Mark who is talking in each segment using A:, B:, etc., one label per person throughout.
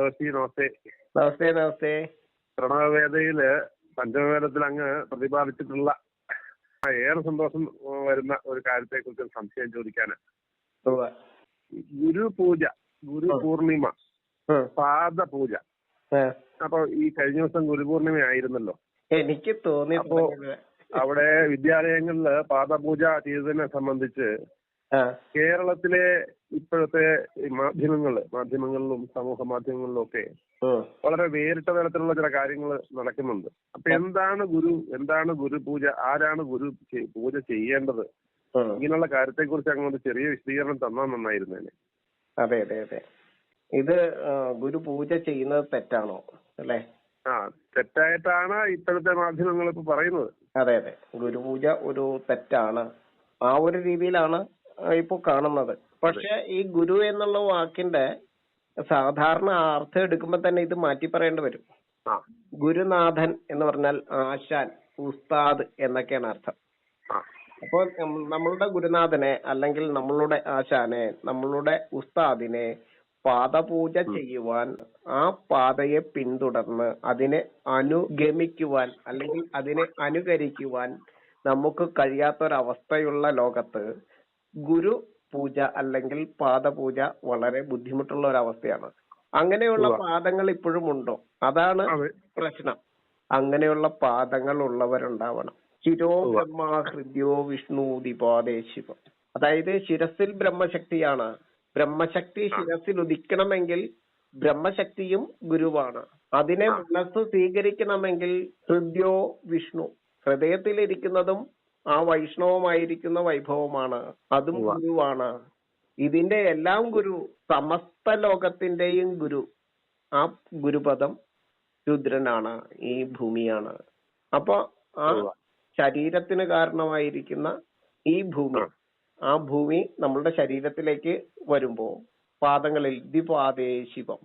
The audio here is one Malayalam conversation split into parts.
A: സന്തോഷി നമസ്തേ
B: നമസ്തേ നമസ്തേ
A: പ്രണവവേദയിൽ പഞ്ചമവേദത്തിൽ അങ്ങ് പ്രതിപാദിച്ചിട്ടുള്ള ഏറെ സന്തോഷം വരുന്ന ഒരു കാര്യത്തെ കുറിച്ച് സംശയം ചോദിക്കാന്. ഗുരു പൂജ ഗുരു പൂർണിമ പാദ പൂജ. അപ്പൊ ഈ കഴിഞ്ഞ ദിവസം ഗുരുപൂർണിമ ആയിരുന്നല്ലോ.
B: എനിക്ക് തോന്നി
A: അവിടെ വിദ്യാലയങ്ങളിൽ പാദപൂജ ചെയ്തതിനെ സംബന്ധിച്ച്. കേരളത്തിലെ ഇപ്പോഴത്തെ മാധ്യമങ്ങൾ മാധ്യമങ്ങളിലും സമൂഹ മാധ്യമങ്ങളിലും ഒക്കെ വളരെ വേറിട്ട തരത്തിലുള്ള ചില കാര്യങ്ങൾ നടക്കുന്നുണ്ട്. അപ്പൊ എന്താണ് ഗുരു എന്താണ് ഗുരു പൂജ ആരാണ് ഗുരു പൂജ ചെയ്യേണ്ടത്? ഇങ്ങനെയുള്ള കാര്യത്തെ കുറിച്ച് അങ്ങോട്ട് ചെറിയ വിശദീകരണം തന്നാൽ നന്നായിരുന്നേനെ.
B: അതെ അതെ അതെ. ഇത് ഗുരു പൂജ ചെയ്യുന്നത് തെറ്റാണോ അല്ലെ?
A: ആ തെറ്റായിട്ടാണ് ഇപ്പോഴത്തെ മാധ്യമങ്ങൾ ഇപ്പൊ പറയുന്നത്.
B: അതെ അതെ. ഗുരു പൂജ ഒരു തെറ്റാണ്. ആ ഒരു രീതിയിലാണ് ഇപ്പൊ കാണുന്നത്. പക്ഷെ ഈ ഗുരു എന്നുള്ള വാക്കിന്റെ സാധാരണ അർത്ഥം എടുക്കുമ്പോ തന്നെ ഇത് മാറ്റി പറയേണ്ടി വരും. ഗുരുനാഥൻ എന്ന് പറഞ്ഞാൽ ആശാൻ ഉസ്താദ് എന്നൊക്കെയാണ് അർത്ഥം. അപ്പൊ നമ്മളുടെ ഗുരുനാഥനെ അല്ലെങ്കിൽ നമ്മളുടെ ആശാനെ നമ്മളുടെ ഉസ്താദിനെ പാദപൂജ ചെയ്യുവാൻ ആ പാതയെ പിന്തുടർന്ന് അതിനെ അനുഗമിക്കുവാൻ അല്ലെങ്കിൽ അതിനെ അനുകരിക്കുവാൻ നമുക്ക് കഴിയാത്തൊരവസ്ഥയുള്ള ലോകത്ത് ഗുരു പൂജ അല്ലെങ്കിൽ പാദപൂജ വളരെ ബുദ്ധിമുട്ടുള്ള ഒരു അവസ്ഥയാണ്. അങ്ങനെയുള്ള പാദങ്ങൾ ഇപ്പോഴും ഉണ്ടോ? അതാണ് പ്രശ്നം. അങ്ങനെയുള്ള പാദങ്ങൾ ഉള്ളവരുണ്ടാവണം. ശിരോ. ബ്രഹ്മ ഹൃദ്യോ വിഷ്ണു ദിപാദേ ശിവം. അതായത് ശിരസിൽ ബ്രഹ്മശക്തിയാണ്. ബ്രഹ്മശക്തി ശിരസിൽ ഉദിക്കണമെങ്കിൽ ബ്രഹ്മശക്തിയും ഗുരുവാണ്. അതിനെ. മനസ്സ് സ്വീകരിക്കണമെങ്കിൽ ഹൃദ്യോ വിഷ്ണു. ഹൃദയത്തിലിരിക്കുന്നതും ആ വൈഷ്ണവമായിരിക്കുന്ന വൈഭവമാണ്. അതും ഗുരുവാണ്. ഇതിന്റെ എല്ലാം ഗുരു സമസ്ത ലോകത്തിന്റെയും ഗുരു. ആ ഗുരുപദം രുദ്രനാണ് ഈ ഭൂമിയാണ്. അപ്പൊ ആ ശരീരത്തിന് കാരണമായിരിക്കുന്ന ഈ ഭൂമി
A: ആ.
B: ഭൂമി നമ്മളുടെ ശരീരത്തിലേക്ക് വരുമ്പോ പാദങ്ങളിൽ ദ്വിപാദേ ശിവം.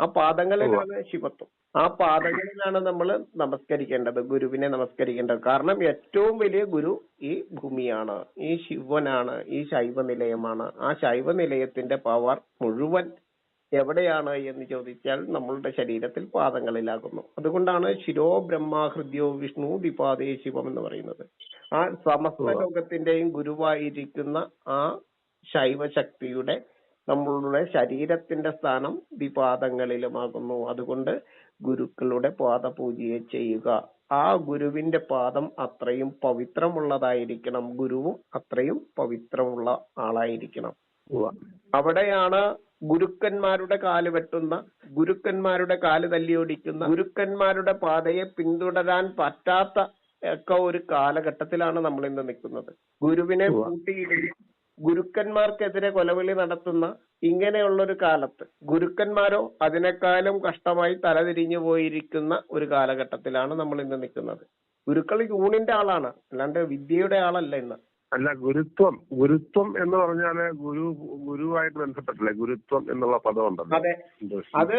B: ആ പാദങ്ങളിലാണ് ശിവത്വം. ആ പാതകളിലാണ് നമ്മൾ നമസ്കരിക്കേണ്ടത് ഗുരുവിനെ നമസ്കരിക്കേണ്ടത്. കാരണം ഏറ്റവും വലിയ ഗുരു ഈ ഭൂമിയാണ് ഈ ശിവനാണ് ഈ ശൈവ നിലയമാണ് ആ ശൈവ നിലയത്തിന്റെ പവർ മുഴുവൻ എവിടെയാണ് എന്ന് ചോദിച്ചാൽ നമ്മളുടെ ശരീരത്തിൽ പാദങ്ങളിലാകുന്നു. അതുകൊണ്ടാണ് ശിരോ ബ്രഹ്മ ഹൃദ്യോ വിഷ്ണു ദിപാദേ ശിവം എന്ന് പറയുന്നത്. ആ സമസ്ത. ലോകത്തിന്റെയും ഗുരുവായിരിക്കുന്ന ആ ശൈവശക്തിയുടെ നമ്മളുടെ ശരീരത്തിന്റെ സ്ഥാനം ദിപാദങ്ങളിലുമാകുന്നു അതുകൊണ്ട് ഗുരുക്കളുടെ പാദപൂജയെ ചെയ്യുക. ആ ഗുരുവിന്റെ പാദം അത്രയും പവിത്രമുള്ളതായിരിക്കണം. ഗുരുവും അത്രയും പവിത്രമുള്ള ആളായിരിക്കണം. അവിടെയാണ് ഗുരുക്കന്മാരുടെ കാൽ വെട്ടുന്ന ഗുരുക്കന്മാരുടെ കാൽ തല്ലിയൊടിക്കുന്ന ഗുരുക്കന്മാരുടെ പാതയെ പിന്തുടരാൻ പറ്റാത്ത ഒക്കെ ഒരു കാലഘട്ടത്തിലാണ് നമ്മൾ ഇന്ന് നിൽക്കുന്നത്. ഗുരുവിനെ
A: ഉവ്വ.
B: ഗുരുക്കന്മാർക്കെതിരെ കൊലവിളി നടത്തുന്ന ഇങ്ങനെയുള്ള ഒരു കാലത്ത് ഗുരുക്കന്മാരോ അതിനേക്കാളും കഷ്ടമായി തലതിരിഞ്ഞു പോയിരിക്കുന്ന ഒരു കാലഘട്ടത്തിലാണ് നമ്മൾ ഇന്ന് നിൽക്കുന്നത്. ഗുരുക്കൾ യൂണിന്റെ ആളാണ് അല്ലാണ്ട് വിദ്യയുടെ ആളല്ല ഇന്ന്.
A: അല്ല ഗുരുത്വം ഗുരുത്വം എന്ന് പറഞ്ഞാൽ ഗുരു ഗുരുവായിട്ട് ബന്ധപ്പെട്ടില്ലേ ഗുരുത്വം എന്നുള്ള പദം ഉണ്ടല്ലോ.
B: അതെ. അത്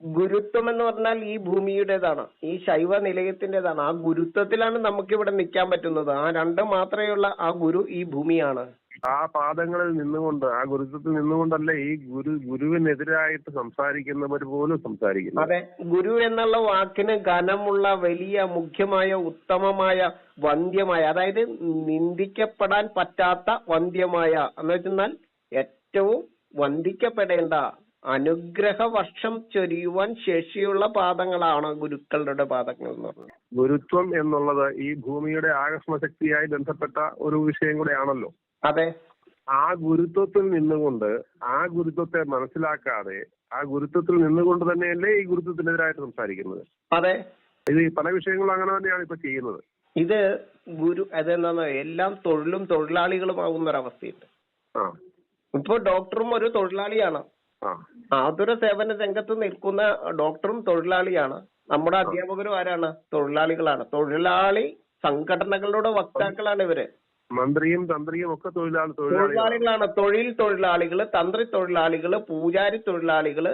B: ഗുരുത്വം എന്ന് പറഞ്ഞാൽ ഈ ഭൂമിയുടേതാണ് ഈ ശൈവ നിലയത്തിന്റേതാണ് ആ ഗുരുത്വത്തിലാണ് നമുക്ക് ഇവിടെ നിൽക്കാൻ പറ്റുന്നത്. ആ രണ്ട് മാത്രമേയുള്ള ആ ഗുരു ഈ ഭൂമിയാണ്.
A: ആ പാദങ്ങളിൽ നിന്നുകൊണ്ട് ആ ഗുരുത്വത്തിൽ നിന്നുകൊണ്ടല്ല ഈ ഗുരു ഗുരുവിനെതിരായിട്ട് സംസാരിക്കുന്നവർ പോലും സംസാരിക്കുന്നു
B: അതെ ഗുരു എന്നുള്ള വാക്കിന് ഘനമുള്ള വലിയ മുഖ്യമായ ഉത്തമമായ വന്ധ്യമായ അതായത് നിന്ദിക്കപ്പെടാൻ പറ്റാത്ത വന്ധ്യമായ എന്ന് വെച്ചെന്നാൽ ഏറ്റവും വന്ദിക്കപ്പെടേണ്ട അനുഗ്രഹ വർഷം ചൊരിയുവാൻ ശേഷിയുള്ള പാദങ്ങളാണ് ഗുരുക്കളുടെ പാദങ്ങൾ എന്ന് പറഞ്ഞത്
A: ഗുരുത്വം എന്നുള്ളത് ഈ ഭൂമിയുടെ ആകസ്മശക്തിയായി ബന്ധപ്പെട്ട ഒരു വിഷയം കൂടെയാണല്ലോ.
B: അതെ
A: ആ ഗുരുത്വത്തിൽ നിന്നുകൊണ്ട് ആ ഗുരുത്വത്തെ മനസ്സിലാക്കാതെ ആ ഗുരുത്വത്തിൽ നിന്നുകൊണ്ട് തന്നെയല്ലേ ഈ ഗുരുത്വത്തിനെതിരായിട്ട് സംസാരിക്കുന്നത്?
B: അതെ.
A: ഇത് പല വിഷയങ്ങളും അങ്ങനെ തന്നെയാണ് ഇപ്പൊ ചെയ്യുന്നത്.
B: ഇത് ഗുരു അതെന്താന്ന് എല്ലാം തൊഴിലും തൊഴിലാളികളുമാകുന്ന ഒരവസ്ഥയുണ്ട്
A: ആ.
B: ഇപ്പൊ ഡോക്ടറും ഒരു തൊഴിലാളിയാണ്. ആതുര സേവന രംഗത്ത് നിൽക്കുന്ന ഡോക്ടറും തൊഴിലാളിയാണ്. നമ്മുടെ അധ്യാപകരും ആരാണ്? തൊഴിലാളികളാണ്. തൊഴിലാളി സംഘടനകളുടെ വക്താക്കളാണ് ഇവർ.
A: മന്ത്രിയും തന്ത്രിയും ഒക്കെ തൊഴിലാളി തൊഴിലാളികളാണ്.
B: തൊഴിലാളികളാണ്. തൊഴിൽ തൊഴിലാളികൾ തന്ത്രി തൊഴിലാളികൾ പൂജാരി തൊഴിലാളികൾ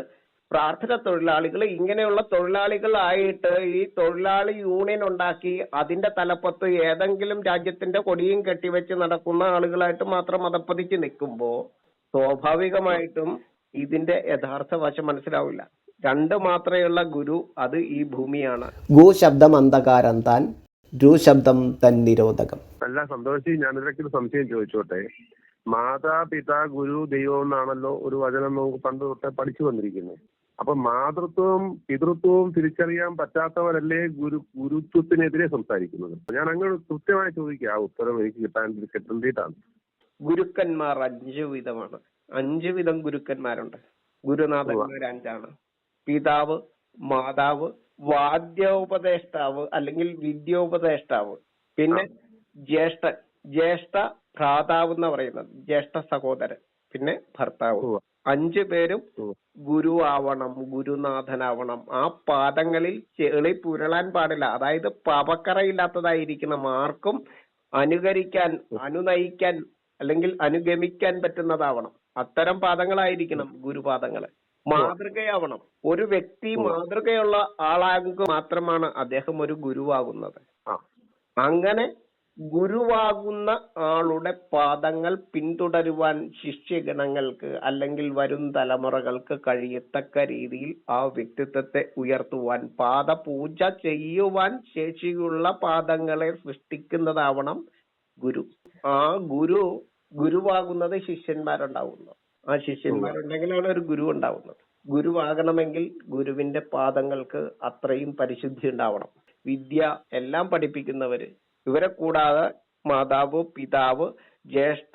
B: പ്രാർത്ഥന തൊഴിലാളികൾ ഇങ്ങനെയുള്ള തൊഴിലാളികളായിട്ട് ഈ തൊഴിലാളി യൂണിയൻ ഉണ്ടാക്കി അതിന്റെ തലപ്പത്ത് ഏതെങ്കിലും രാജ്യത്തിന്റെ കൊടിയും കെട്ടിവെച്ച് നടക്കുന്ന ആളുകളായിട്ട് മാത്രം മതപ്പതിച്ച് നിൽക്കുമ്പോൾ സ്വാഭാവികമായിട്ടും ഇതിന്റെ യഥാർത്ഥ വശം മനസ്സിലാവില്ല. രണ്ട് മാത്രമേയുള്ള ഗുരു അത് ഈ ഭൂമിയാണ്.
C: ഗു ശബ്ദം അന്ധകാരം താൻ. ശബ്ദം തൻ നിരോധകം.
A: അല്ല സന്തോഷി ഞാനിതിലൊക്കെ സംശയം ചോദിച്ചോട്ടെ? മാതാപിതാ ഗുരു ദൈവം എന്നാണല്ലോ ഒരു വചനം നമുക്ക് പണ്ട് തൊട്ടേ പഠിച്ചു വന്നിരിക്കുന്നത് അപ്പൊ മാതൃത്വവും പിതൃത്വവും തിരിച്ചറിയാൻ പറ്റാത്തവരല്ലേ ഗുരു ഗുരുത്വത്തിനെതിരെ സംസാരിക്കുന്നത്? ഞാൻ അങ്ങ് കൃത്യമായി ചോദിക്കുക ആ ഉത്തരം എനിക്ക് കിട്ടാൻ കിട്ടേണ്ടിയിട്ടാണ്
B: ഗുരുക്കന്മാർ അഞ്ചു വിധമാണ്. അഞ്ചു വിധം ഗുരുക്കന്മാരുണ്ട്. ഗുരുനാഥന്മാർ അഞ്ചാണ്. പിതാവ് മാതാവ് വാദ്യോപദേഷ്ടാവ് അല്ലെങ്കിൽ വിദ്യോപദേഷ്ടാവ് പിന്നെ ജ്യേഷ്ഠൻ ജ്യേഷ്ഠ ഭ്രാതാവ് എന്ന് പറയുന്നത് ജ്യേഷ്ഠ സഹോദരൻ പിന്നെ ഭർത്താവ്. അഞ്ചു പേരും ഗുരു ആവണം ഗുരുനാഥനാവണം. ആ പാദങ്ങളിൽ ചെളി പുരളാൻ പാടില്ല. അതായത് പാപക്കറയില്ലാത്തതായിരിക്കണം ആർക്കും അനുകരിക്കാൻ അനുനയിക്കാൻ അല്ലെങ്കിൽ അനുഗമിക്കാൻ പറ്റുന്നതാവണം. അത്തരം പാദങ്ങളായിരിക്കണം ഗുരുപാദങ്ങൾ. മാതൃകയാവണം. ഒരു വ്യക്തി മാതൃകയുള്ള ആളാകുക മാത്രമാണ് അദ്ദേഹം ഒരു ഗുരുവാകുന്നത്. അങ്ങനെ ഗുരുവാകുന്ന ആളുടെ പാദങ്ങൾ പിന്തുടരുവാൻ ശിഷ്യഗണങ്ങൾക്ക് അല്ലെങ്കിൽ വരും തലമുറകൾക്ക് കഴിയത്തക്ക രീതിയിൽ ആ വ്യക്തിത്വത്തെ ഉയർത്തുവാൻ പാദ പൂജ ചെയ്യുവാൻ ശേഷിയുള്ള പാദങ്ങളെ സൃഷ്ടിക്കുന്നതാവണം ഗുരു. ആ ഗുരു ഗുരുവാകുന്നത് ശിഷ്യന്മാരുണ്ടാവുന്നു. ആ ശിഷ്യന്മാരുണ്ടെങ്കിലാണ് ഒരു ഗുരു ഉണ്ടാവുന്നത്. ഗുരുവാകണമെങ്കിൽ ഗുരുവിന്റെ പാദങ്ങൾക്ക് അത്രയും പരിശുദ്ധി ഉണ്ടാവണം. വിദ്യ എല്ലാം പഠിപ്പിക്കുന്നവര് ഇവരെ കൂടാതെ മാതാവ് പിതാവ് ജ്യേഷ്ഠ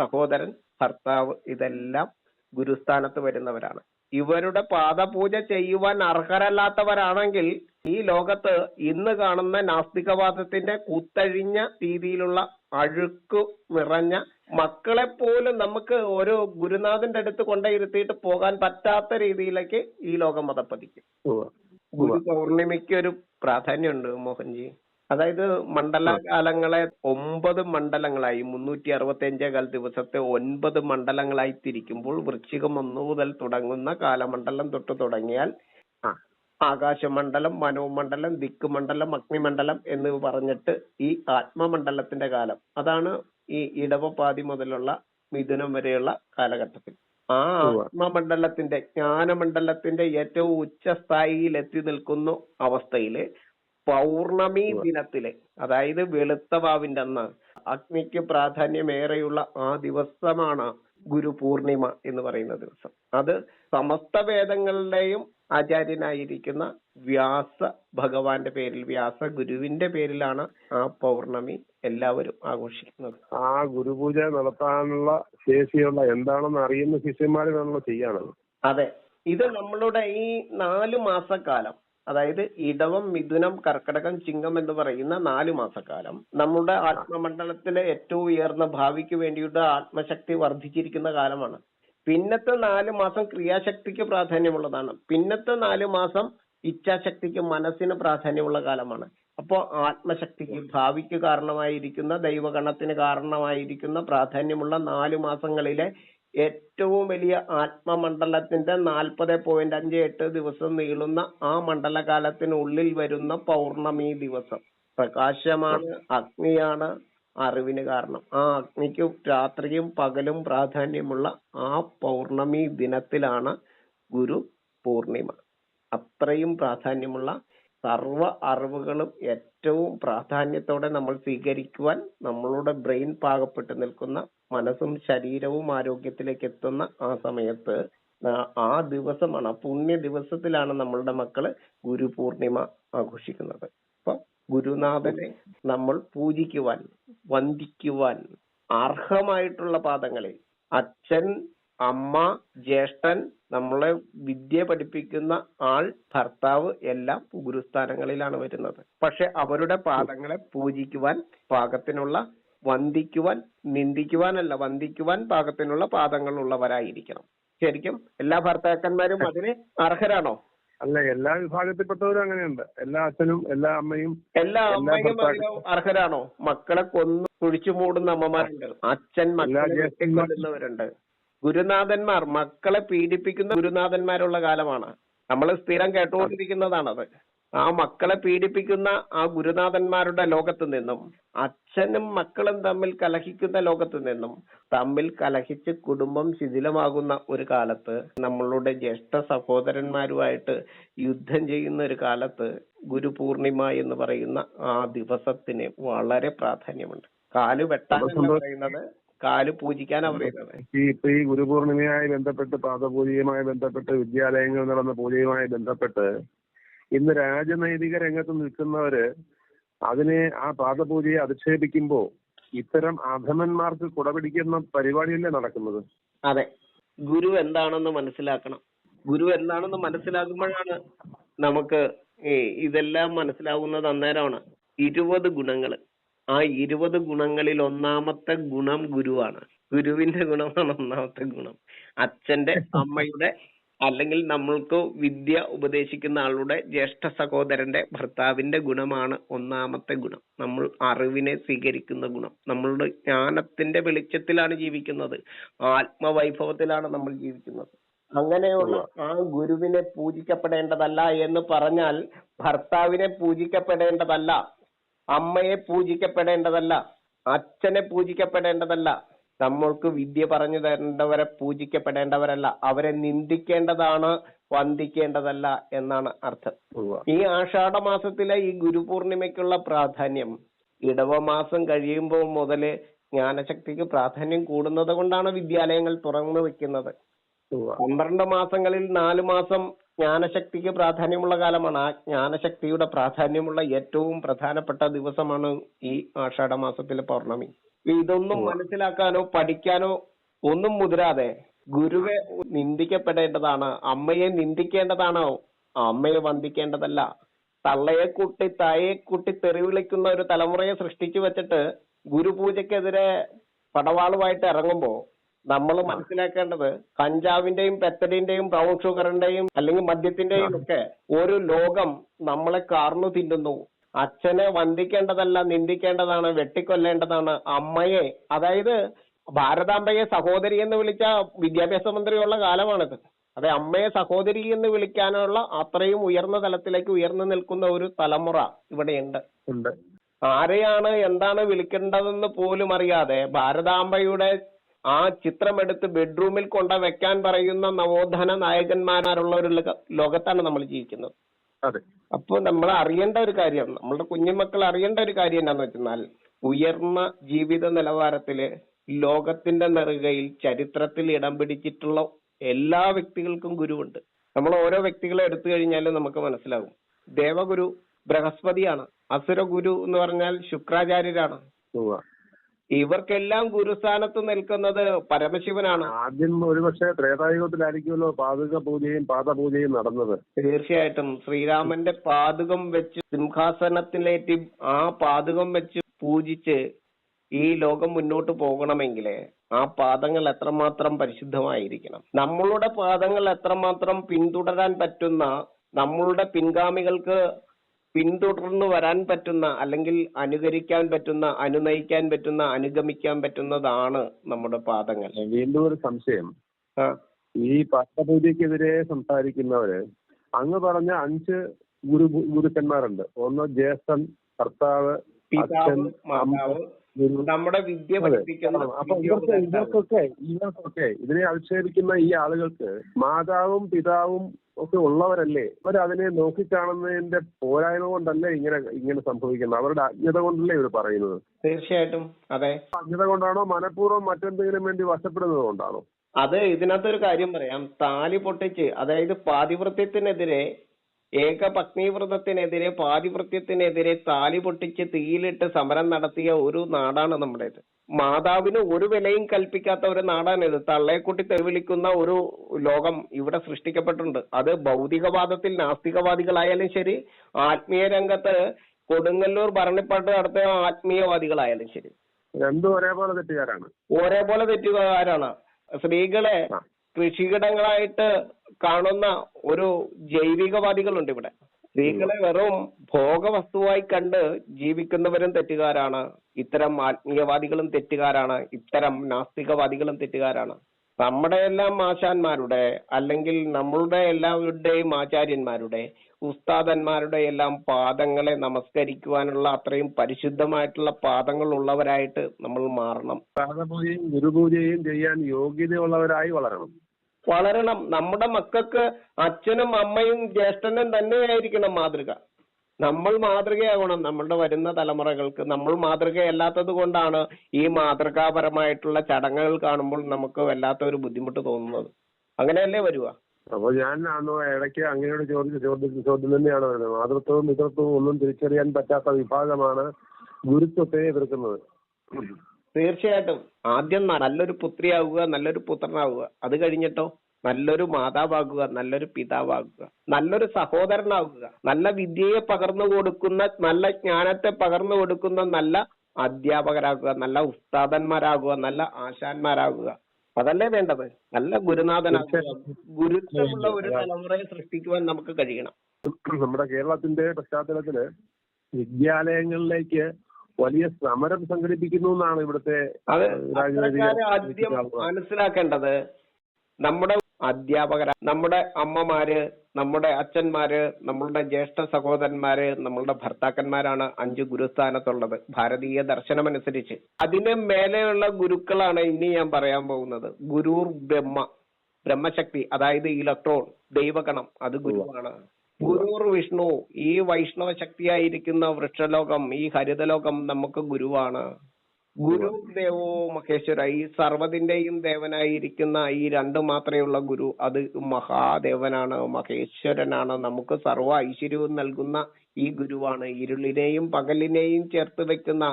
B: സഹോദരൻ ഭർത്താവ് ഇതെല്ലാം ഗുരുസ്ഥാനത്ത് വരുന്നവരാണ്. ഇവരുടെ പാദപൂജ ചെയ്യുവാൻ അർഹരല്ലാത്തവരാണെങ്കിൽ ഈ ലോകത്ത് ഇന്ന് കാണുന്ന നാസ്തികവാദത്തിന്റെ കുത്തഴിഞ്ഞ രീതിയിലുള്ള അഴുക്ക് നിറഞ്ഞ മക്കളെ പോലും നമുക്ക് ഒരു ഗുരുനാഥന്റെ അടുത്ത് കൊണ്ടിരുത്തിയിട്ട് പോകാൻ പറ്റാത്ത രീതിയിലേക്ക് ഈ ലോകം മതപ്പതിക്കും. ഗുരു പൗർണിമയ്ക്ക് ഒരു പ്രാധാന്യമുണ്ട് മോഹൻജി. അതായത് മണ്ഡല കാലങ്ങളെ ഒമ്പത് മണ്ഡലങ്ങളായി മുന്നൂറ്റി അറുപത്തി അഞ്ചേകാൽ ദിവസത്തെ ഒൻപത് മണ്ഡലങ്ങളായി തിരിക്കുമ്പോൾ വൃശ്ചികം ഒന്ന് മുതൽ തുടങ്ങുന്ന കാലമണ്ഡലം തൊട്ട് തുടങ്ങിയാൽ ആകാശമണ്ഡലം മനോമണ്ഡലം ദിക്കുമണ്ഡലം അഗ്നിമണ്ഡലം എന്ന് പറഞ്ഞിട്ട് ഈ ആത്മമണ്ഡലത്തിന്റെ കാലം. അതാണ് ഈ ഇടവപ്പാതി മുതലുള്ള മിഥുനം വരെയുള്ള കാലഘട്ടത്തിൽ. ആ. ആത്മമണ്ഡലത്തിന്റെ ജ്ഞാനമണ്ഡലത്തിന്റെ ഏറ്റവും ഉച്ച സ്ഥായിയിൽ എത്തി നിൽക്കുന്ന അവസ്ഥയിൽ പൗർണമി ദിനത്തിലെ അതായത് വെളുത്ത വാവിന്റെ അന്ന് അഗ്നിക്ക് പ്രാധാന്യമേറെയുള്ള ആ ദിവസമാണ് ഗുരു പൂർണിമ എന്ന് പറയുന്ന ദിവസം. അത് സമസ്ത വേദങ്ങളുടെയും ആചാര്യനായിരിക്കുന്ന വ്യാസ ഭഗവാന്റെ പേരിൽ വ്യാസ ഗുരുവിന്റെ പേരിലാണ് ആ പൗർണമി എല്ലാവരും ആഘോഷിക്കുന്നത്.
A: ആ ഗുരുപൂജ നടത്താനുള്ള ശേഷിയുള്ള എന്താണെന്ന് അറിയുന്ന ശിഷ്യന്മാരെ വേണമല്ലോ ചെയ്യാനത്
B: അതെ. ഇത് നമ്മളുടെ ഈ നാല് മാസക്കാലം അതായത് ഇടവം മിഥുനം കർക്കടകം ചിങ്ങം എന്ന് പറയുന്ന നാല് മാസക്കാലം. നമ്മുടെ ആത്മമണ്ഡലത്തിലെ ഏറ്റവും ഉയർന്ന ഭാവിക്ക് വേണ്ടിയിട്ട് ആത്മശക്തി വർദ്ധിച്ചിരിക്കുന്ന കാലമാണ്. പിന്നത്തെ നാല് മാസം ക്രിയാശക്തിക്ക് പ്രാധാന്യമുള്ളതാണ്. പിന്നത്തെ നാല് മാസം ഇച്ഛാശക്തിക്ക് മനസ്സിന് പ്രാധാന്യമുള്ള കാലമാണ്. അപ്പോ ആത്മശക്തിക്ക് ഭാവിക്ക് കാരണമായിരിക്കുന്ന ദൈവഗണത്തിന് കാരണമായിരിക്കുന്ന പ്രാധാന്യമുള്ള നാല് മാസങ്ങളിലെ ഏറ്റവും വലിയ ആത്മമണ്ഡലത്തിന്റെ നാൽപ്പത് പോയിന്റ് അഞ്ച് എട്ട് ദിവസം നീളുന്ന ആ മണ്ഡലകാലത്തിനുള്ളിൽ വരുന്ന പൗർണമി ദിവസം. പ്രകാശമാണ് അഗ്നിയാണ് അറിവിന് കാരണം. ആ അഗ്നിക്ക് രാത്രിയും പകലും പ്രാധാന്യമുള്ള ആ പൗർണമി ദിനത്തിലാണ് ഗുരു പൂർണിമ. അത്രയും പ്രാധാന്യമുള്ള സർവ അറിവുകളും ഏറ്റവും പ്രാധാന്യത്തോടെ നമ്മൾ സ്വീകരിക്കുവാൻ നമ്മളുടെ ബ്രെയിൻ പാകപ്പെട്ട് നിൽക്കുന്ന മനസ്സും ശരീരവും ആരോഗ്യത്തിലേക്ക് എത്തുന്ന ആ സമയത്ത് ആ- ആ ദിവസമാണ് ആ പുണ്യ ദിവസത്തിലാണ് നമ്മളുടെ മക്കൾ ഗുരു പൂർണിമ ആഘോഷിക്കുന്നത്. അപ്പൊ ഗുരുനാഥനെ നമ്മൾ പൂജിക്കുവാൻ വന്ദിക്കുവാൻ അർഹമായിട്ടുള്ള പാദങ്ങളിൽ അച്ഛൻ അമ്മ ജ്യേഷ്ഠൻ നമ്മളെ വിദ്യ പഠിപ്പിക്കുന്ന ആൾ ഭർത്താവ് എല്ലാം ഗുരുസ്ഥാനങ്ങളിലാണ് വരുന്നത്. പക്ഷെ അവരുടെ പാദങ്ങളെ പൂജിക്കുവാൻ പാകത്തിനുള്ള വന്ദിക്കുവാൻ നിന്ദിക്കുവാനല്ല വന്ദിക്കുവാൻ പാകത്തിനുള്ള പാദങ്ങൾ ഉള്ളവരായിരിക്കണം. ശരിക്കും എല്ലാ ഭർത്താക്കന്മാരും അതിന് അർഹരാണോ?
A: അല്ല എല്ലാ വിഭാഗത്തിൽപ്പെട്ടവരും അങ്ങനെയുണ്ട്. എല്ലാ അച്ഛനും എല്ലാ അമ്മയും
B: എല്ലാ അമ്മയും അർഹരാണോ? മക്കളെ കൊന്നു കുഴിച്ചു മൂടുന്ന അമ്മമാരുണ്ട്. അച്ഛൻ മക്കളെ വെട്ടിക്കൊല്ലുന്നവരുണ്ട്. ഗുരുനാഥന്മാർ മക്കളെ പീഡിപ്പിക്കുന്ന ഗുരുനാഥന്മാരുള്ള കാലമാണ്. നമ്മൾ സ്ഥിരം കേട്ടുകൊണ്ടിരിക്കുന്നതാണത്. ആ മക്കളെ പീഡിപ്പിക്കുന്ന ആ ഗുരുനാഥന്മാരുടെ ലോകത്ത് നിന്നും അച്ഛനും മക്കളും തമ്മിൽ കലഹിക്കുന്ന ലോകത്ത് നിന്നും തമ്മിൽ കലഹിച്ച് കുടുംബം ശിഥിലമാകുന്ന ഒരു കാലത്ത് നമ്മളുടെ ജ്യേഷ്ഠ സഹോദരന്മാരുമായിട്ട് യുദ്ധം ചെയ്യുന്ന ഒരു കാലത്ത് ഗുരു പൂർണിമ എന്ന് പറയുന്ന ആ ദിവസത്തിന് വളരെ പ്രാധാന്യമുണ്ട്. കാലുവെട്ടാൻ എന്ന് പറയുന്നത് കാൽ പൂജിക്കാൻ
A: ഈ ഇപ്പൊ ഈ ഗുരുപൂർണിമയുമായി ബന്ധപ്പെട്ട് പാദപൂജയുമായി ബന്ധപ്പെട്ട് വിദ്യാലയങ്ങളിൽ നടന്ന പൂജയുമായി ബന്ധപ്പെട്ട് ഇന്ന് രാജനൈതിക രംഗത്ത് നിൽക്കുന്നവര് അതിനെ ആ പാദപൂജയെ അധിക്ഷേപിക്കുമ്പോ ഇത്തരം അധമന്മാർക്ക് കുടപിടിക്കുന്ന പരിപാടിയല്ലേ നടക്കുന്നത്?
B: അതെ. ഗുരു എന്താണെന്ന് മനസ്സിലാക്കണം. ഗുരു എന്താണെന്ന് മനസ്സിലാകുമ്പോഴാണ് നമുക്ക് ഇതെല്ലാം മനസ്സിലാവുന്നത് അന്നേരമാണ്. ഇരുപത് ഗുണങ്ങൾ. ആ ഇരുപത് ഗുണങ്ങളിൽ ഒന്നാമത്തെ ഗുണം ഗുരുവാണ്. ഗുരുവിന്റെ ഗുണമാണ് ഒന്നാമത്തെ ഗുണം. അച്ഛന്റെ അമ്മയുടെ അല്ലെങ്കിൽ നമ്മൾക്ക് വിദ്യ ഉപദേശിക്കുന്ന ആളുടെ ജ്യേഷ്ഠ സഹോദരന്റെ ഭർത്താവിന്റെ ഗുണമാണ് ഒന്നാമത്തെ ഗുണം. നമ്മൾ അറിവിനെ സ്വീകരിക്കുന്ന ഗുണം. നമ്മളുടെ ജ്ഞാനത്തിന്റെ വെളിച്ചത്തിലാണ് ജീവിക്കുന്നത്. ആത്മവൈഭവത്തിലാണ് നമ്മൾ ജീവിക്കുന്നത്. അങ്ങനെയുള്ള ആ ഗുരുവിനെ പൂജിക്കപ്പെടേണ്ടതല്ല എന്ന് പറഞ്ഞാൽ ഭർത്താവിനെ പൂജിക്കപ്പെടേണ്ടതല്ല. അമ്മയെ പൂജിക്കപ്പെടേണ്ടതല്ല അച്ഛനെ പൂജിക്കപ്പെടേണ്ടതല്ല നമ്മൾക്ക് വിദ്യ പറഞ്ഞു തരേണ്ടവരെ പൂജിക്കപ്പെടേണ്ടവരല്ല അവരെ നിന്ദിക്കേണ്ടതാണ് വന്ദിക്കേണ്ടതല്ല എന്നാണ് അർത്ഥം. ഈ ആഷാഢ മാസത്തിലെ ഈ ഗുരുപൂർണിമയ്ക്കുള്ള പ്രാധാന്യം ഇടവമാസം കഴിയുമ്പോൾ മുതൽ ജ്ഞാനശക്തിക്ക് പ്രാധാന്യം കൂടുന്നത് കൊണ്ടാണ് വിദ്യാലയങ്ങൾ തുറന്നു വെക്കുന്നത്. പന്ത്രണ്ട് മാസങ്ങളിൽ നാല് മാസം ജ്ഞാനശക്തിക്ക് പ്രാധാന്യമുള്ള കാലമാണ്. ആ ജ്ഞാനശക്തിയുടെ പ്രാധാന്യമുള്ള ഏറ്റവും പ്രധാനപ്പെട്ട ദിവസമാണ് ഈ ആഷാഢ മാസത്തിലെ പൗർണമി. ഇതൊന്നും മനസ്സിലാക്കാനോ പഠിക്കാനോ ഒന്നും മുതിരാതെ ഗുരുവെ നിന്ദിക്കപ്പെടേണ്ടതാണ് അമ്മയെ നിന്ദിക്കേണ്ടതാണോ അമ്മയെ വന്ദിക്കേണ്ടതല്ല. തള്ളയെ കൂട്ടി തായെ കൂട്ടി തെറി വിളിക്കുന്ന ഒരു തലമുറയെ സൃഷ്ടിച്ചു വെച്ചിട്ട് ഗുരുപൂജക്കെതിരെ പടവാളുമായിട്ട് ഇറങ്ങുമ്പോ നമ്മൾ മനസ്സിലാക്കേണ്ടത് കഞ്ചാവിന്റെയും പെത്തലിന്റെയും ബ്രൗൺ ഷുഗറിന്റെയും അല്ലെങ്കിൽ മദ്യത്തിന്റെയും ഒക്കെ ഒരു ലോകം നമ്മളെ കാർന്നു തിന്നുന്നു. അച്ഛനെ വന്ദിക്കേണ്ടതല്ല നിന്ദിക്കേണ്ടതാണ് വെട്ടിക്കൊല്ലേണ്ടതാണ് അമ്മയെ. അതായത് ഭാരതാംബയെ സഹോദരി എന്ന് വിളിച്ച വിദ്യാഭ്യാസ മന്ത്രിയുള്ള കാലമാണിത്. അതെ അമ്മയെ സഹോദരി എന്ന് വിളിക്കാനുള്ള അത്രയും ഉയർന്ന തലത്തിലേക്ക് ഉയർന്നു നിൽക്കുന്ന ഒരു തലമുറ ഇവിടെയുണ്ട്. ആരെയാണ് എന്താണ് വിളിക്കേണ്ടതെന്ന് പോലും അറിയാതെ ഭാരതാംബയുടെ ആ ചിത്രമെടുത്ത് ബെഡ്റൂമിൽ കൊണ്ട വെക്കാൻ പറയുന്ന നവോത്ഥാന നായകന്മാരുള്ള ഒരു ലോകത്താണ് നമ്മൾ ജീവിക്കുന്നത്. അപ്പോൾ നമ്മൾ അറിയേണ്ട ഒരു കാര്യം നമ്മളുടെ കുഞ്ഞുമക്കൾ അറിയേണ്ട ഒരു കാര്യം എന്താന്ന് വെച്ചാൽ ഉയർന്ന ജീവിത നിലവാരത്തിൽ ലോകത്തിന്റെ നെറുകയിൽ ചരിത്രത്തിൽ ഇടം പിടിച്ചിട്ടുള്ള എല്ലാ വ്യക്തികൾക്കും ഗുരുവുണ്ട്. നമ്മൾ ഓരോ വ്യക്തികളെ എടുത്തു കഴിഞ്ഞാലും നമുക്ക് മനസ്സിലാകും. ദേവഗുരു ബൃഹസ്പതിയാണ്. അസുരഗുരു എന്ന് പറഞ്ഞാൽ ശുക്രാചാര്യരാണ്. ഇവർക്കെല്ലാം ഗുരുസ്ഥാനത്ത് നിൽക്കുന്നത് പരമശിവനാണ്.
A: ആദ്യം ഒരുപക്ഷെ ത്രേതായുഗത്തിലായിരിക്കുമല്ലോ പാതുക പൂജയും പാദപൂജയും നടന്നത്.
B: തീർച്ചയായിട്ടും. ശ്രീരാമന്റെ പാതുകം വെച്ച് സിംഹാസനത്തിലേറ്റി ആ പാതുകം വെച്ച് പൂജിച്ച് ഈ ലോകം മുന്നോട്ട് പോകണമെങ്കിൽ ആ പാദങ്ങൾ എത്രമാത്രം പരിശുദ്ധമായിരിക്കണം. നമ്മളുടെ പാദങ്ങൾ എത്രമാത്രം പിന്തുടരാൻ പറ്റുന്ന നമ്മളുടെ പിൻഗാമികൾക്ക് പിന്തുടർന്നു വരാൻ പറ്റുന്ന അല്ലെങ്കിൽ അനുകരിക്കാൻ പറ്റുന്ന അനുനയിക്കാൻ പറ്റുന്ന അനുഗമിക്കാൻ പറ്റുന്നതാണ് നമ്മുടെ പാദങ്ങൾ.
A: വീണ്ടും ഒരു സംശയം. ഈ പാഠപൂജയ്ക്കെതിരെ സംസാരിക്കുന്നവര് അങ്ങ് പറഞ്ഞ അഞ്ച് ഗുരു ഗുരുക്കന്മാരുണ്ട്. ഒന്ന് ജ്യേഷ്ഠൻ ഭർത്താവ് അച്ഛൻ
B: നമ്മുടെ വിദ്യ. പഠിപ്പിക്കുന്ന
A: അപ്പൊ ഇവർക്കൊക്കെ ഇവർക്കൊക്കെ ഇതിനെ ആക്ഷേപിക്കുന്ന ഈ ആളുകൾക്ക് മാതാവും പിതാവും ഒക്കെ ഉള്ളവരല്ലേ? അവർ അതിനെ നോക്കിക്കാണുന്നതിന്റെ പോരായ്മ കൊണ്ടല്ലേ ഇങ്ങനെ ഇങ്ങനെ സംഭവിക്കുന്നത്? അവരുടെ അജ്ഞത കൊണ്ടല്ലേ ഇവർ പറയുന്നത്?
B: തീർച്ചയായിട്ടും. അതെ.
A: അജ്ഞത കൊണ്ടാണോ മനഃപൂർവം മറ്റെന്തെങ്കിലും വേണ്ടി വശപ്പെടുന്നത് കൊണ്ടാണോ?
B: അത് ഇതിനകത്തൊരു കാര്യം പറയാം. താലി പൊട്ടിച്ച് അതായത് പാതിവൃത്യത്തിനെതിരെ ഏകപത്നീവ്രതത്തിനെതിരെ പാതിവൃത്യത്തിനെതിരെ താലി പൊട്ടിച്ച് തീയിലിട്ട് സമരം നടത്തിയ ഒരു നാടാണ് നമ്മുടേത്. മാതാവിന് ഒരു വിലയും കൽപ്പിക്കാത്ത ഒരു നാടാണ് ഇത്. തള്ളയെക്കുട്ടി തെരുവിളിക്കുന്ന ഒരു ലോകം ഇവിടെ സൃഷ്ടിക്കപ്പെട്ടിട്ടുണ്ട്. അത് ഭൗതികവാദത്തിൽ നാസ്തികവാദികളായാലും ശരി ആത്മീയ രംഗത്ത് കൊടുങ്ങല്ലൂർ ഭരണിപ്പാട്ട് നടത്തിയ ആത്മീയവാദികളായാലും ശരി.
A: രണ്ടും ഒരേപോലെ തെറ്റുകാരാണ്.
B: ഒരേപോലെ തെറ്റുകാരാണ്. സ്ത്രീകളെ. കൃഷിയിടങ്ങളായിട്ട് കാണുന്ന ഒരു ജൈവികവാദികളുണ്ട് ഇവിടെ. സ്ത്രീകളെ വെറും ഭോഗവസ്തുവായി കണ്ട് ജീവിക്കുന്നവരും തെറ്റുകാരാണ്. ഇത്തരം ആത്മീയവാദികളും തെറ്റുകാരാണ്. ഇത്തരം നാസ്തികവാദികളും തെറ്റുകാരാണ്. നമ്മുടെ എല്ലാം ആശാന്മാരുടെ അല്ലെങ്കിൽ നമ്മളുടെ എല്ലാവരുടെയും ആചാര്യന്മാരുടെ ഉസ്താദന്മാരുടെ എല്ലാം പാദങ്ങളെ നമസ്കരിക്കുവാനുള്ള അത്രയും പരിശുദ്ധമായിട്ടുള്ള പാദങ്ങൾ ഉള്ളവരായിട്ട് നമ്മൾ മാറണം.
A: പാദപൂജയും ഗുരുപൂജയും ചെയ്യാൻ യോഗ്യതയുള്ളവരായി വളരണം.
B: വളരണം. നമ്മുടെ മക്കൾക്ക് അച്ഛനും അമ്മയും ജ്യേഷ്ഠനും തന്നെയായിരിക്കണം മാതൃക. നമ്മൾ മാതൃകയാകണം. നമ്മളുടെ വരുന്ന തലമുറകൾക്ക് നമ്മൾ മാതൃകയല്ലാത്തത് കൊണ്ടാണ് ഈ മാതൃകാപരമായിട്ടുള്ള ചടങ്ങുകൾ കാണുമ്പോൾ നമുക്ക് വല്ലാത്ത ഒരു ബുദ്ധിമുട്ട് തോന്നുന്നത്. അങ്ങനെയല്ലേ വരുക?
A: അപ്പൊ ഞാൻ ഇടയ്ക്ക് അങ്ങനെയോട് ചോദിച്ച ചോദ്യം ചോദ്യം തന്നെയാണ് വരുന്നത്. മാതൃത്വവും പിതൃത്വവും ഒന്നും തിരിച്ചറിയാൻ പറ്റാത്ത വിഭാഗമാണ് ഗുരുത്വത്തെ എതിർക്കുന്നത്.
B: തീർച്ചയായിട്ടും. ആദ്യം നല്ലൊരു പുത്രിയാവുക നല്ലൊരു പുത്രനാവുക. അത് കഴിഞ്ഞിട്ടോ നല്ലൊരു മാതാവാകുക നല്ലൊരു പിതാവാകുക. നല്ലൊരു സഹോദരനാകുക നല്ല വിദ്യയെ പകർന്നു കൊടുക്കുന്ന നല്ല ജ്ഞാനത്തെ പകർന്നു കൊടുക്കുന്ന നല്ല അധ്യാപകരാകുക നല്ല ഉസ്താദന്മാരാകുക നല്ല ആശാന്മാരാകുക. അതല്ലേ വേണ്ടത്? നല്ല ഗുരുനാഥനാകുക. ഗുരുത്വമുള്ള ഒരു തലമുറയെ സൃഷ്ടിക്കുവാൻ നമുക്ക് കഴിയണം.
A: നമ്മുടെ കേരളത്തിന്റെ പശ്ചാത്തലത്തിൽ വിദ്യാലയങ്ങളിലേക്ക് വലിയ സമരം സംഘടിപ്പിക്കുന്നു എന്നാണ് ഇവിടുത്തെ
B: ആദ്യം മനസ്സിലാക്കേണ്ടത് നമ്മുടെ അധ്യാപകര നമ്മുടെ അമ്മമാര് നമ്മുടെ അച്ഛന്മാര് നമ്മളുടെ ജ്യേഷ്ഠ സഹോദരന്മാര് നമ്മളുടെ ഭർത്താക്കന്മാരാണ് അഞ്ച് ഗുരുസ്ഥാനത്തുള്ളത് ഭാരതീയ ദർശനമനുസരിച്ച്. അതിന് മേലെയുള്ള ഗുരുക്കളാണ് ഇനി ഞാൻ പറയാൻ പോകുന്നത്. ഗുരുർ ബ്രഹ്മ ബ്രഹ്മശക്തി അതായത് ഇലക്ട്രോൺ ദൈവഗണം അത് ഗുരുവാണ്. ഗുരുർ വിഷ്ണു ഈ വൈഷ്ണവ ശക്തിയായിരിക്കുന്ന വൃക്ഷലോകം ഈ ഹരിതലോകം നമുക്ക് ഗുരുവാണ്. ഗുരു ദേവോ മഹേശ്വര ഈ സർവതിന്റെയും ദേവനായിരിക്കുന്ന ഈ രണ്ട് മാത്രമുള്ള ഗുരു അത് മഹാദേവനാണ് മഹേശ്വരനാണ്. നമുക്ക് സർവ ഐശ്വര്യവും നൽകുന്ന ഈ ഗുരുവാണ്. ഇരുളിനെയും പകലിനെയും ചേർത്ത് വെക്കുന്ന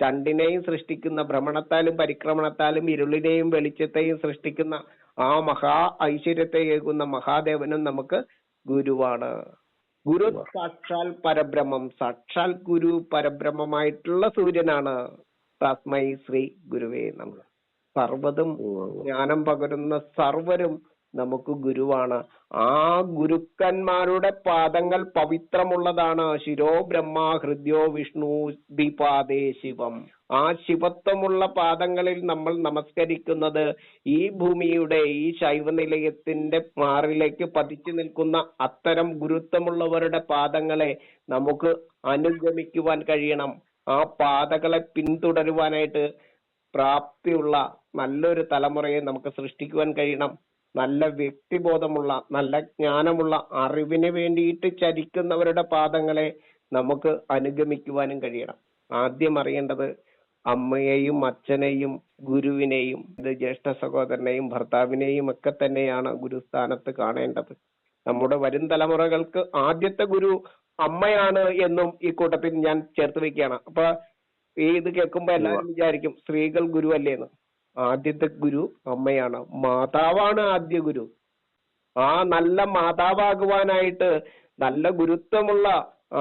B: രണ്ടിനെയും സൃഷ്ടിക്കുന്ന ഭ്രമണത്താലും പരിക്രമണത്താലും ഇരുളിനെയും വെളിച്ചത്തെയും സൃഷ്ടിക്കുന്ന ആ മഹാ ഐശ്വര്യത്തെ ഏകുന്ന മഹാദേവനും നമുക്ക് ഗുരുവാണ്. ഗുരു സാക്ഷാൽ പരബ്രഹ്മം. സാക്ഷാൽ ഗുരു പരബ്രഹ്മമായിട്ടുള്ള സൂര്യനാണ് തസ്മൈ ശ്രീ ഗുരുവേ നമ. സർവതും ജ്ഞാനം പകരുന്ന സർവരും നമുക്ക് ഗുരുവാണ്. ആ ഗുരുക്കന്മാരുടെ പാദങ്ങൾ പവിത്രമുള്ളതാണ്. ശിരോ ബ്രഹ്മ ഹൃദ്യോ വിഷ്ണു ദീപാദേ ശിവം. ആ ശിവത്വമുള്ള പാദങ്ങളിൽ നമ്മൾ നമസ്കരിക്കുന്നത് ഈ ഭൂമിയുടെ ഈ ശൈവ നിലയത്തിന്റെ മാറിലേക്ക് പതിച്ചു നിൽക്കുന്ന അത്തരം ഗുരുത്വമുള്ളവരുടെ പാദങ്ങളെ നമുക്ക് അനുഗമിക്കുവാൻ കഴിയണം. ആ പാതകളെ പിന്തുടരുവാനായിട്ട് പ്രാപ്തിയുള്ള നല്ലൊരു തലമുറയെ നമുക്ക് സൃഷ്ടിക്കുവാൻ കഴിയണം. നല്ല വ്യക്തിബോധമുള്ള നല്ല ജ്ഞാനമുള്ള അറിവിന് വേണ്ടിയിട്ട് ചരിക്കുന്നവരുടെ പാദങ്ങളെ നമുക്ക് അനുഗമിക്കുവാനും കഴിയണം. ആദ്യം അറിയേണ്ടത് അമ്മയെയും അച്ഛനെയും ഗുരുവിനെയും ജ്യേഷ്ഠ സഹോദരനെയും ഭർത്താവിനെയും ഒക്കെ തന്നെയാണ് ഗുരുസ്ഥാനത്ത് കാണേണ്ടത്. നമ്മുടെ വരും തലമുറകൾക്ക് ആദ്യത്തെ ഗുരു അമ്മയാണ് എന്നും ഈ കൂട്ടത്തിൽ ഞാൻ ചേർത്ത് വെക്കുകയാണ്. അപ്പൊ ഈ ഇത് കേൾക്കുമ്പോ എല്ലാവരും വിചാരിക്കും സ്ത്രീകൾ ഗുരു അല്ലേന്ന് ആദ്യത്തെ ഗുരു അമ്മയാണ്. മാതാവാണ് ആദ്യ ഗുരു. ആ നല്ല മാതാവാകുവാനായിട്ട് നല്ല ഗുരുത്വമുള്ള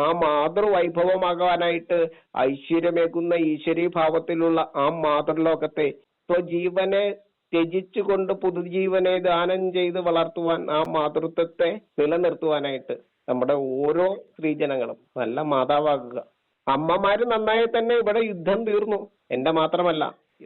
B: ആ മാതൃവൈഭവമാകാനായിട്ട് ഐശ്വര്യമേകുന്ന ഈശ്വരീ ഭാവത്തിലുള്ള ആ മാതൃലോകത്തെ സ്വജീവനെ ത്യജിച്ചുകൊണ്ട് പുതുജീവനെ ദാനം ചെയ്ത് വളർത്തുവാൻ ആ മാതൃത്വത്തെ നിലനിർത്തുവാനായിട്ട് നമ്മുടെ ഓരോ സ്ത്രീജനങ്ങളും നല്ല മാതാവാകുക. അമ്മമാര് നന്നായി തന്നെ ഇവിടെ യുദ്ധം തീർന്നു. എന്റെ മാത്രമല്ല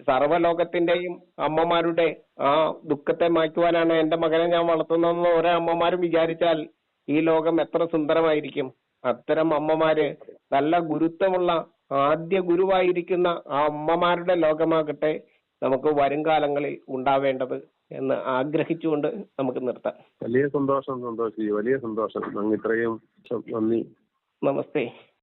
B: സർവലോകത്തിന്റെയും അമ്മമാരുടെ ആ ദുഃഖത്തെ മാറ്റുവാനാണ് എന്റെ മകനെ ഞാൻ വളർത്തുന്നതെന്ന് ഓരോ അമ്മമാരും വിചാരിച്ചാൽ ഈ ലോകം എത്ര സുന്ദരമായിരിക്കും. അത്തരം അമ്മമാര് നല്ല ഗുരുത്വമുള്ള ആദ്യ ഗുരുവായിരിക്കുന്ന ആ അമ്മമാരുടെ ലോകമാകട്ടെ നമുക്ക് വരും കാലങ്ങളിൽ ഉണ്ടാവേണ്ടത് എന്ന് ആഗ്രഹിച്ചുകൊണ്ട് നമുക്ക് നിർത്താം.
A: വലിയ സന്തോഷം സന്തോഷി വലിയ സന്തോഷം. അങ്ങ് ഇത്രയും നന്ദി.
B: നമസ്തേ.